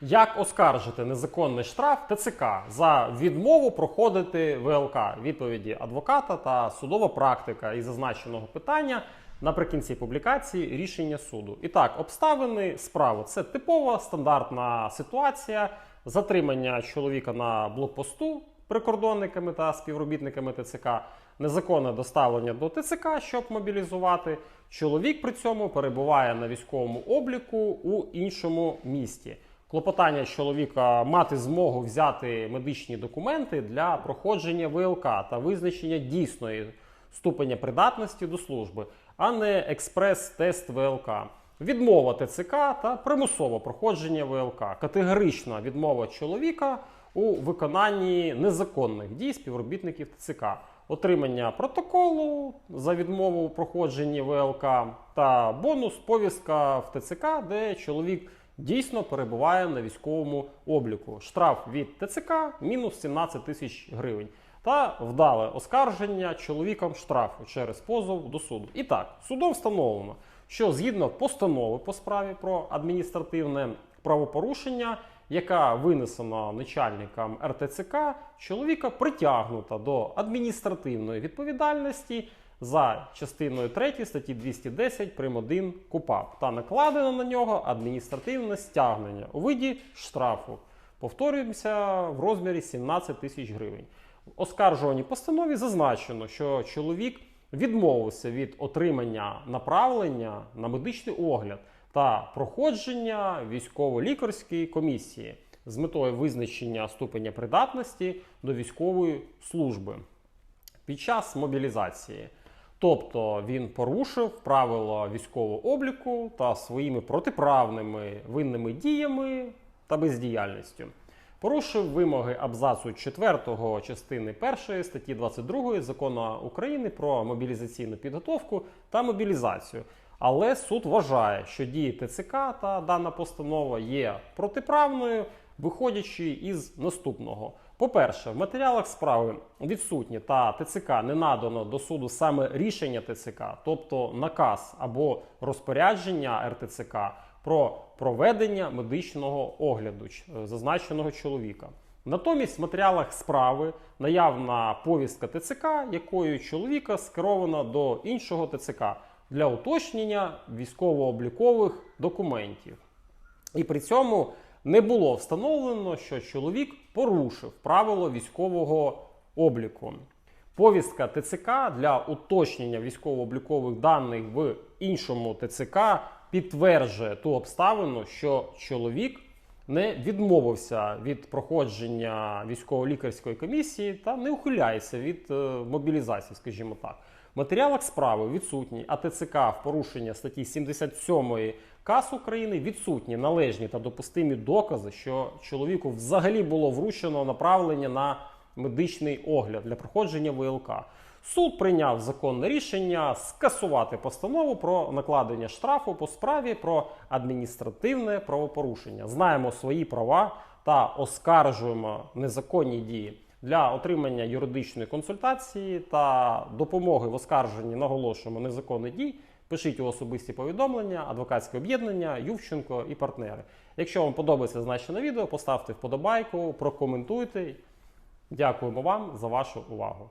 Як оскаржити незаконний штраф ТЦК за відмову проходити ВЛК? Відповіді адвоката та судова практика із зазначеного питання наприкінці публікації рішення суду. І так, обставини справи це типова стандартна ситуація затримання чоловіка на блокпосту прикордонниками та співробітниками ТЦК, незаконне доставлення до ТЦК, щоб мобілізувати. Чоловік при цьому перебуває на військовому обліку у іншому місті. Клопотання чоловіка мати змогу взяти медичні документи для проходження ВЛК та визначення дійсної ступеня придатності до служби, а не експрес-тест ВЛК. Відмова ТЦК та примусове проходження ВЛК. Категорична відмова чоловіка у виконанні незаконних дій співробітників ТЦК. Отримання протоколу за відмову у проходженні ВЛК та бонус повістка в ТЦК, де чоловік дійсно перебуває на військовому обліку. Штраф від ТЦК мінус 17 тисяч гривень. Та вдале оскарження чоловіком штрафу через позов до суду. І так, судом встановлено, що згідно постанови по справі про адміністративне правопорушення, яка винесена начальником РТЦК, чоловіка притягнута до адміністративної відповідальності за частиною 3 статті 210 прим. 1 КУПАП та накладено на нього адміністративне стягнення у виді штрафу. Повторюємося в розмірі 17 тисяч гривень. В оскаржуваній постанові зазначено, що чоловік відмовився від отримання направлення на медичний огляд та проходження військово-лікарської комісії з метою визначення ступеня придатності до військової служби під час мобілізації. Тобто він порушив правила військового обліку та своїми протиправними винними діями та бездіяльністю. Порушив вимоги абзацу 4 частини 1 статті 22 закону України про мобілізаційну підготовку та мобілізацію. Але суд вважає, що дії ТЦК та дана постанова є протиправною, виходячи із наступного. По-перше, в матеріалах справи відсутні та ТЦК не надано до суду саме рішення ТЦК, тобто наказ або розпорядження РТЦК про проведення медичного огляду е, зазначеного чоловіка. Натомість в матеріалах справи наявна повістка ТЦК, якою чоловіка скерована до іншого ТЦК для уточнення військово-облікових документів. І при цьому не було встановлено, що чоловік порушив правило військового обліку. Повістка ТЦК для уточнення військово-облікових даних в іншому ТЦК підтверджує ту обставину, що чоловік не відмовився від проходження військово-лікарської комісії та не ухиляється від е, мобілізації, скажімо так. Матеріалах справи відсутні АТЦК в порушення статті 77 КАС України відсутні належні та допустимі докази, що чоловіку взагалі було вручено направлення на медичний огляд для проходження ВЛК. Суд прийняв законне рішення скасувати постанову про накладення штрафу по справі про адміністративне правопорушення. Знаємо свої права та оскаржуємо незаконні дії. Для отримання юридичної консультації та допомоги в оскарженні наголошуємо незаконних дій. Пишіть у особисті повідомлення, адвокатське об'єднання, Ювченко і партнери. Якщо вам подобається зазначене відео, поставте вподобайку, прокоментуйте. Дякуємо вам за вашу увагу.